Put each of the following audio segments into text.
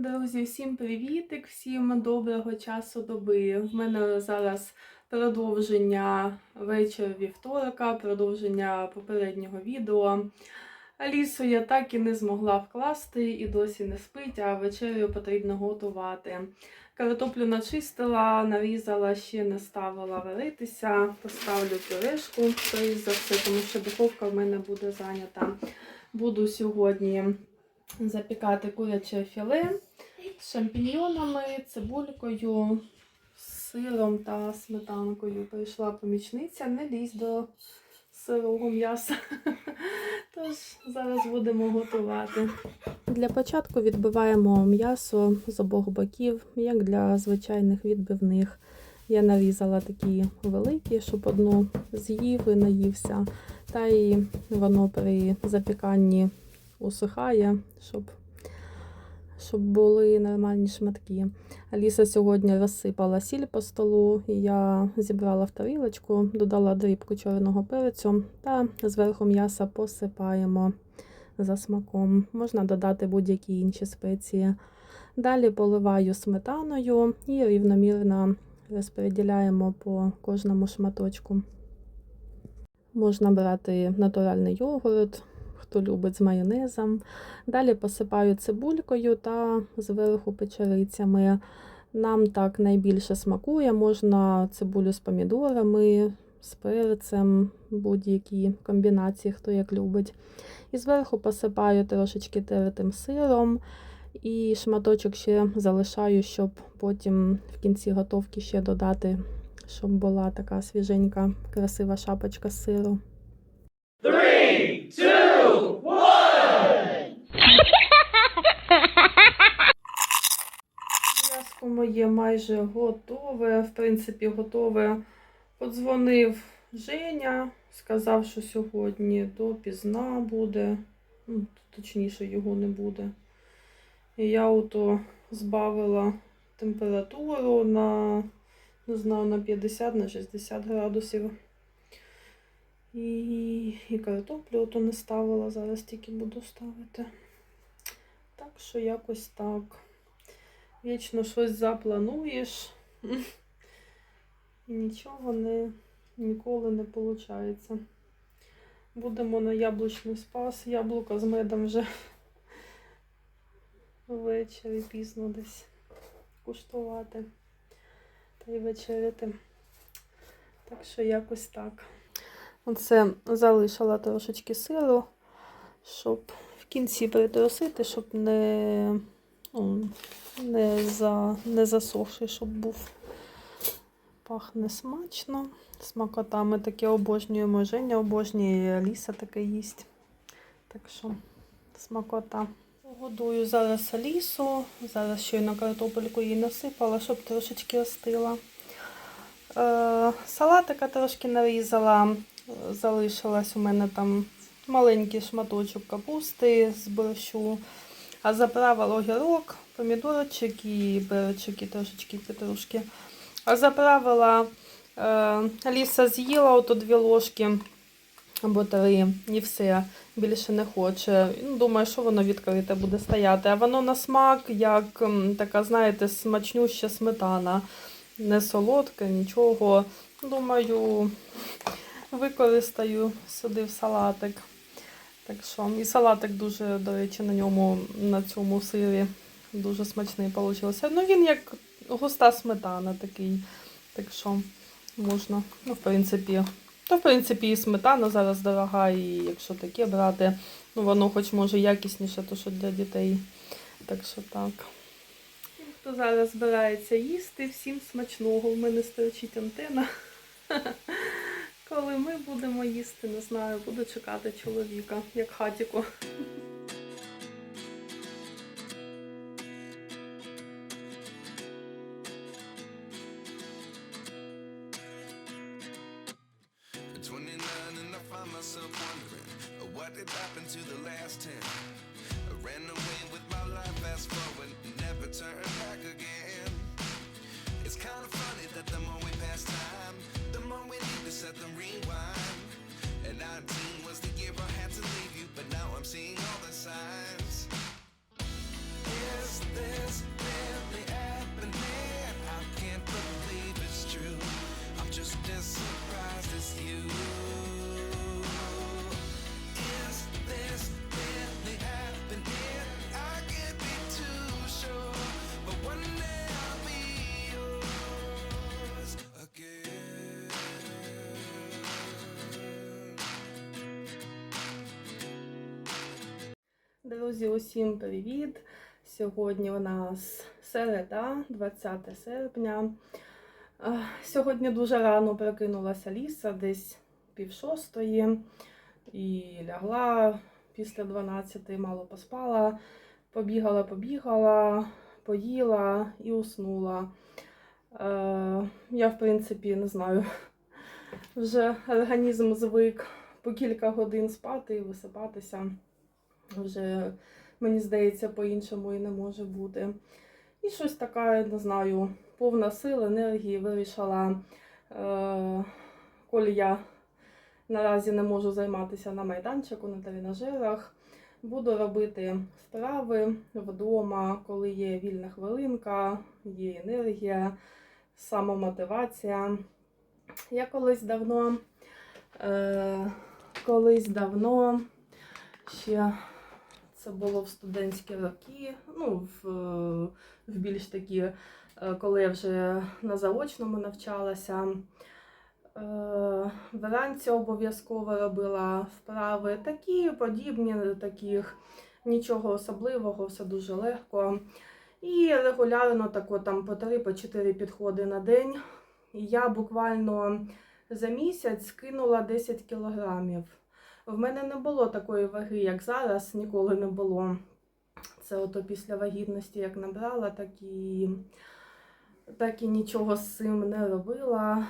Друзі, всім привітик, всім доброго часу доби. В мене зараз продовження вечір вівторка, продовження попереднього відео. Алісу я так і не змогла вкласти і досі не спить, а вечерю потрібно готувати. Картоплю начистила, нарізала, ще не ставила варитися. Поставлю пюрешку, скоріш за все, тому що духовка в мене буде зайнята. Буду сьогодні запікати куряче філе шампіньйонами, цибулькою, сиром та сметанкою. Прийшла помічниця, не лізь до сирого м'яса. Тож зараз будемо готувати. Для початку відбиваємо м'ясо з обох боків, як для звичайних відбивних. Я нарізала такі великі, щоб одну з'їв і наївся. Та і воно при запіканні усихає, щоб, щоб були нормальні шматки. Аліса сьогодні розсипала сіль по столу, я зібрала в тарілочку, додала дрібку чорного перцю та зверху м'яса посипаємо за смаком. Можна додати будь-які інші спеції. Далі поливаю сметаною і рівномірно розподіляємо по кожному шматочку. Можна брати натуральний йогурт, хто любить з майонезом. Далі посипаю цибулькою та зверху печерицями. Нам так найбільше смакує. Можна цибулю з помідорами, з перцем, будь-які комбінації, хто як любить. І зверху посипаю трошечки теритим сиром. І шматочок ще залишаю, щоб потім в кінці готовки ще додати, щоб була така свіженька, красива шапочка з сиру. Three, two, М'яско моє майже готове. В принципі, готове. Подзвонив Женя, сказав, що сьогодні допізна буде. Ну, точніше, його не буде. І я ото збавила температуру на, не знаю, на 50 на 60 градусів. І, і картоплю ото не ставила, зараз тільки буду ставити. Так що якось так. Вічно щось заплануєш. І нічого не, ніколи не виходить. Будемо на яблучний спас. Яблука з медом вже ввечері пізно десь куштувати та й вечеряти. Так що якось так. Оце залишила трошечки сиру, щоб в кінці притрусити, щоб не, не, за, не засохший, щоб був. Пахне смачно. Смакота ми таке обожнюємо. Женя обожнює Аліса таке їсть. Так що смакота. Годую зараз Алісу. Зараз щойно картопельку їй насипала, щоб трошечки остила. Е, салатика трошки нарізала. Залишилась у мене там маленький шматочок капусти з борщу. А заправила огірок, помідорчик і перчик, і трошечки петрушки. А заправила е, Аліса з'їла ото дві ложки або три, і все, більше не хоче. Ну, Думаю, що воно відкрите буде стояти. А воно на смак, як така, знаєте, смачнюща сметана. Не солодке, нічого. Думаю, використаю сюди в салатик. Так що, і салатик дуже, до речі, на ньому, на цьому сирі дуже смачний вийшов. Ну, він як густа сметана такий. Так що можна, ну, в принципі, то, в принципі, і сметана зараз дорога, і якщо таке брати, ну воно хоч може якісніше, то що для дітей. Так що так. Хто зараз збирається їсти, всім смачного. В мене стерчить антена. Коли ми будемо їсти, не знаю, буду чекати чоловіка, як хатіку. At 29 and I find myself wondering uh, what did happen to the last 10. I ran away with my life, fast forward, never turn back again. It's kind of funny that the more we pass time, to set them rewind. And 19 was the year I had to leave you, but now I'm seeing all the signs. Is this Друзі, усім привіт! Сьогодні у нас середа, 20 серпня. Сьогодні дуже рано прокинулася Ліса, десь пів шостої, і лягла після 12, мало поспала, побігала, побігала, поїла і уснула. Я, в принципі, не знаю, вже організм звик по кілька годин спати і висипатися. Вже, мені здається, по-іншому і не може бути. І щось таке, не знаю, повна сил, енергії вирішила, е, коли я наразі не можу займатися на майданчику, на тренажерах, буду робити вправи вдома, коли є вільна хвилинка, є енергія, самомотивація. Я колись давно, е, колись давно ще це було в студентські роки, ну, в, в більш такі, е, коли я вже на заочному навчалася. Е, Вранці обов'язково робила вправи такі, подібні до таких, нічого особливого, все дуже легко. І регулярно тако там по 3-4 підходи на день. І я буквально за місяць скинула 10 кілограмів. В мене не було такої ваги, як зараз, ніколи не було. Це ото після вагітності як набрала, так і, так і нічого з цим не робила.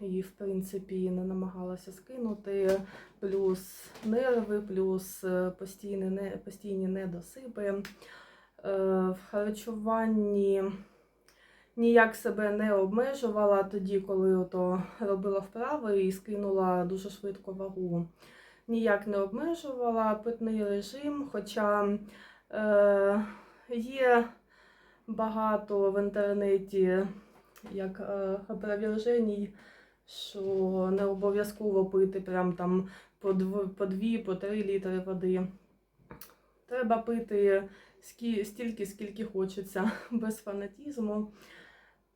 І, в принципі, не намагалася скинути. Плюс нерви, плюс е, постійні, не, постійні недосипи. Е, В харчуванні ніяк себе не обмежувала тоді, коли ото робила вправи і скинула дуже швидко вагу ніяк не обмежувала питний режим, хоча е, є багато в інтернеті як е, опроверженій, що не обов'язково пити прям там по 2, по 2, по 3 літри води. Треба пити стільки, скільки хочеться, без фанатізму.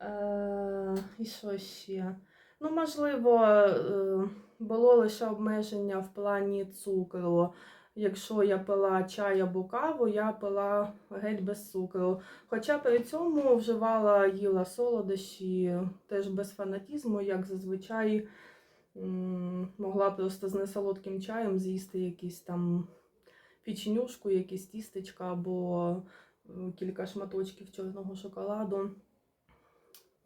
Е, і що ще? Ну, можливо, е, було лише обмеження в плані цукру. Якщо я пила чай або каву, я пила геть без цукру. Хоча при цьому вживала їла солодощі теж без фанатізму, як зазвичай могла просто з несолодким чаєм з'їсти якісь там печенюшку, якісь тістечка або кілька шматочків чорного шоколаду.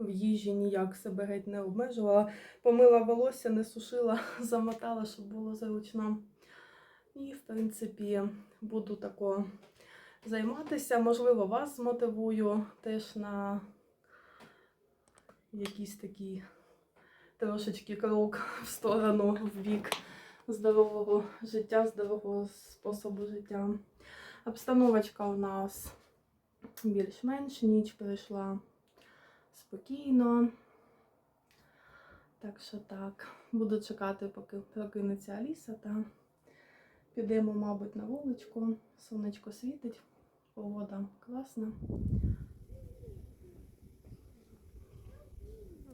В їжі ніяк себе геть не обмежувала. Помила волосся, не сушила, замотала, щоб було зручно. І, в принципі, буду тако займатися. Можливо, вас змотивую теж на якийсь такий трошечки крок в сторону, в бік здорового життя, здорового способу життя. Обстановочка у нас більш-менш ніч пройшла спокійно. Так що так, буду чекати, поки прокинеться Аліса, та підемо, мабуть, на вуличку. Сонечко світить, погода класна.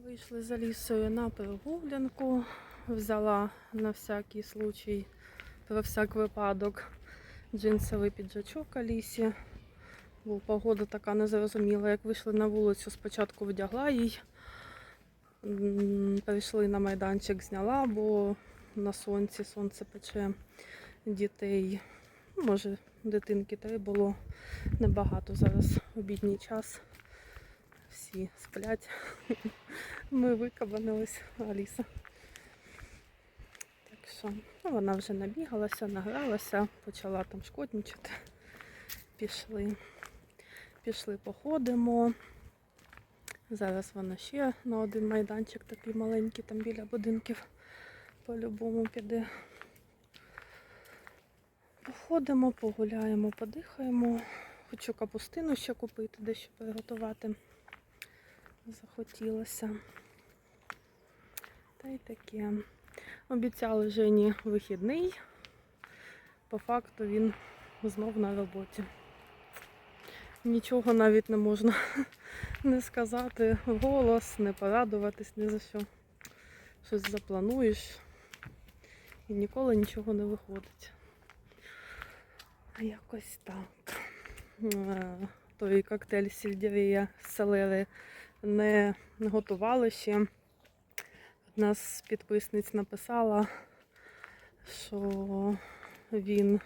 Вийшли з Алісою на прогулянку. Взяла на всякий случай, про всяк випадок, джинсовий піджачок Алісі. Бо погода така незрозуміла. Як вийшли на вулицю, спочатку вдягла їй. М, Прийшли на майданчик, зняла, бо на сонці сонце пече дітей. Ну, Може, дитинки три було небагато. Зараз обідній час. Всі сплять. Ми викабанились, Аліса. Так що, ну, вона вже набігалася, награлася, почала там шкоднічати. Пішли. Пішли, походимо. Зараз вона ще на один майданчик такий маленький, там біля будинків по-любому піде. Походимо, погуляємо, подихаємо. Хочу капустину ще купити, дещо приготувати. Захотілося. Та й таке. Обіцяли Жені вихідний. По факту він знов на роботі. Нічого навіть не можна не сказати голос, не порадуватись ні за що. Щось заплануєш і ніколи нічого не виходить. Якось так. Е, Той коктейль сельдерея з селери не готували ще. Одна з підписниць написала, що він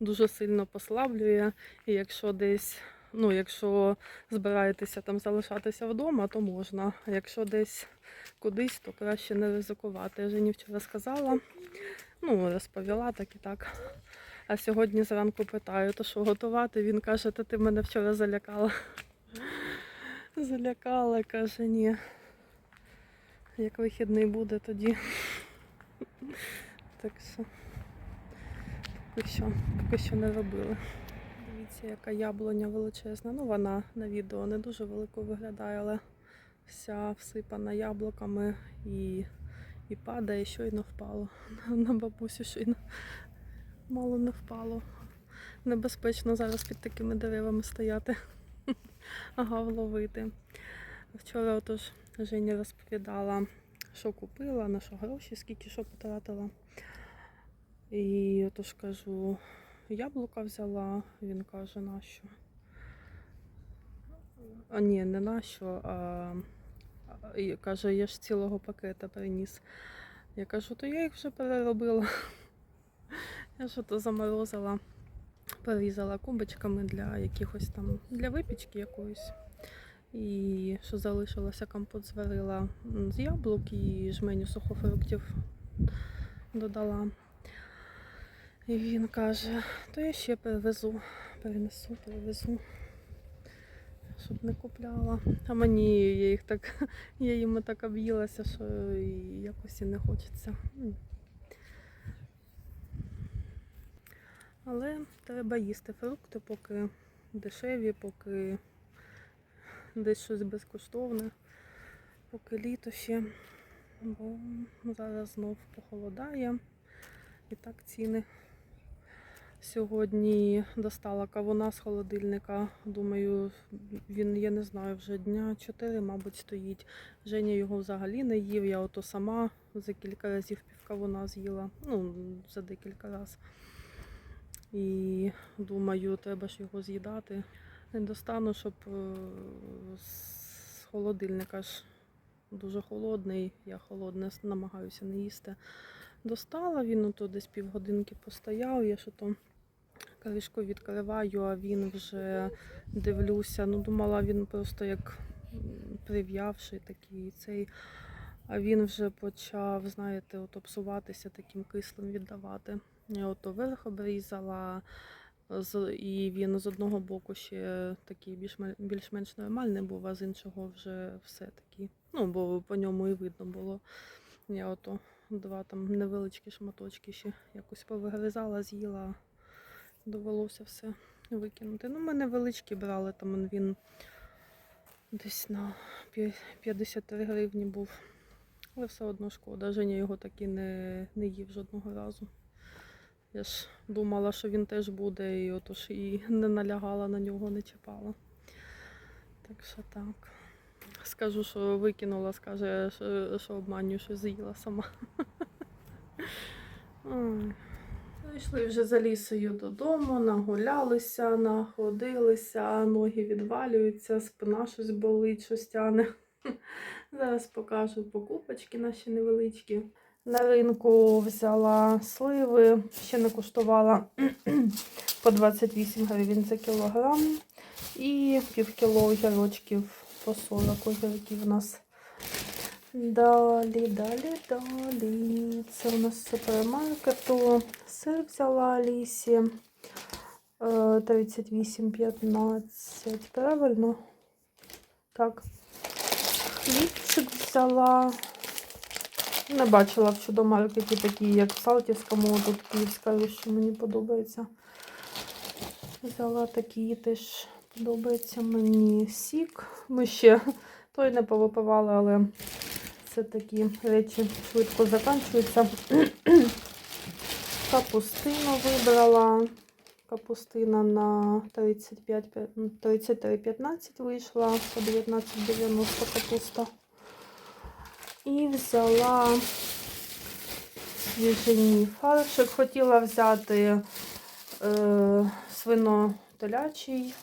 дуже сильно послаблює, і якщо десь, ну, якщо збираєтеся там залишатися вдома, то можна. Якщо десь кудись, то краще не ризикувати. Я Жені вчора сказала, ну, розповіла так і так. А сьогодні зранку питаю, то що готувати? Він каже, та ти мене вчора залякала. Залякала, каже, ні. Як вихідний буде тоді. Так що поки що, поки що не робили. Дивіться, яка яблуня величезна. Ну, вона на відео не дуже великою виглядає, але вся всипана яблуками і, і падає, щойно впало. На бабусю щойно мало не впало. Небезпечно зараз під такими деревами стояти. Ага, вловити. Вчора отож Женя розповідала, що купила, на що гроші, скільки що потратила. І отож кажу, яблука взяла, він каже, на що. А ні, не на що, а, а каже, я ж цілого пакета приніс. Я кажу, то я їх вже переробила. Я ж то заморозила, порізала кубочками для якихось там, для випічки якоїсь. І що залишилося, компот зварила з яблук і жменю сухофруктів додала. І він каже, то я ще перевезу, перенесу, перевезу, щоб не купляла. А мені я їх так, я їм так об'їлася, що якось і не хочеться. Але треба їсти фрукти, поки дешеві, поки десь щось безкоштовне, поки літо ще, бо зараз знов похолодає. І так ціни. Сьогодні достала кавуна з холодильника. Думаю, він, я не знаю, вже дня 4, мабуть, стоїть. Женя його взагалі не їв. Я ото сама за кілька разів пів кавуна з'їла. Ну, за декілька разів. І думаю, треба ж його з'їдати. Не достану, щоб е, з холодильника ж дуже холодний. Я холодне намагаюся не їсти. Достала, він ото десь півгодинки постояв, я що то кришку відкриваю, а він вже дивлюся. Ну, думала, він просто як прив'явший такий цей. А він вже почав, знаєте, от обсуватися таким кислим віддавати. Я ото верх обрізала, і він з одного боку ще такий більш-мен- більш-менш нормальний був, а з іншого вже все такий. Ну, бо по ньому і видно було. Я ото два там невеличкі шматочки ще якось повигризала, з'їла. Довелося все викинути. Ну, ми невеличкі брали, там він десь на 53 гривні був. Але все одно шкода. Женя його так і не, не їв жодного разу. Я ж думала, що він теж буде, і отож і не налягала на нього, не чіпала. Так що так. Скажу, що викинула, скаже, що, що обманюю, що з'їла сама. Ой. Прийшли вже за лісою додому, нагулялися, находилися, ноги відвалюються, спина щось болить, щось тяне. Зараз покажу покупочки наші невеличкі. На ринку взяла сливи, ще не куштувала по 28 гривень за кілограм. І пів кіло огірочків по 40 огірків у нас. Далі, далі, далі. Це у нас супермаркету. Сир взяла Алісі. Е, 38,15. Правильно? Так. Хлібчик взяла. Не бачила в чудомаркеті такі, як в Салтівському, тут Київська, що мені подобається. Взяла такі теж подобається мені сік. Ми ще той не повипивали, але це такі речі швидко закінчуються. Капустину вибрала. Капустина на 33,15 вийшла, по 19,90 капуста. І взяла свіжині фаршик. Хотіла взяти е, свино-телячий.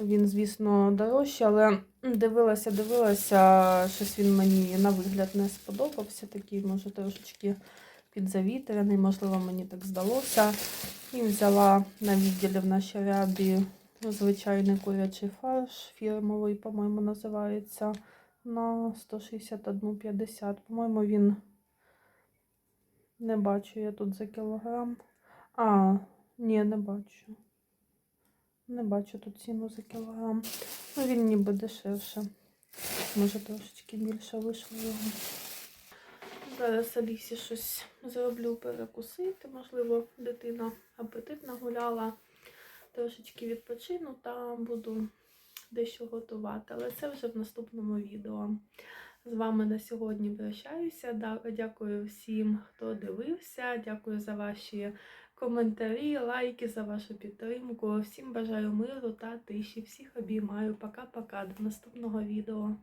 Він, звісно, дорожчий, але дивилася, дивилася, щось він мені на вигляд не сподобався. Такий, може, трошечки підзавітряний, можливо, мені так здалося. І взяла на відділі в нашій рябі звичайний курячий фарш фірмовий, по-моєму, називається на 161,50. По-моєму, він не бачу я тут за кілограм. А, ні, не бачу. Не бачу тут ціну за кілограм. Ну, він ніби дешевше. Може, трошечки більше вийшло його. Зараз Алісі щось зроблю перекусити. Можливо, дитина апетитно гуляла. Трошечки відпочину та буду дещо готувати. Але це вже в наступному відео. З вами на сьогодні прощаюся. Дякую всім, хто дивився. Дякую за ваші коментарі, лайки, за вашу підтримку. Всім бажаю миру та тиші. Всіх обіймаю. Пока-пока. До наступного відео.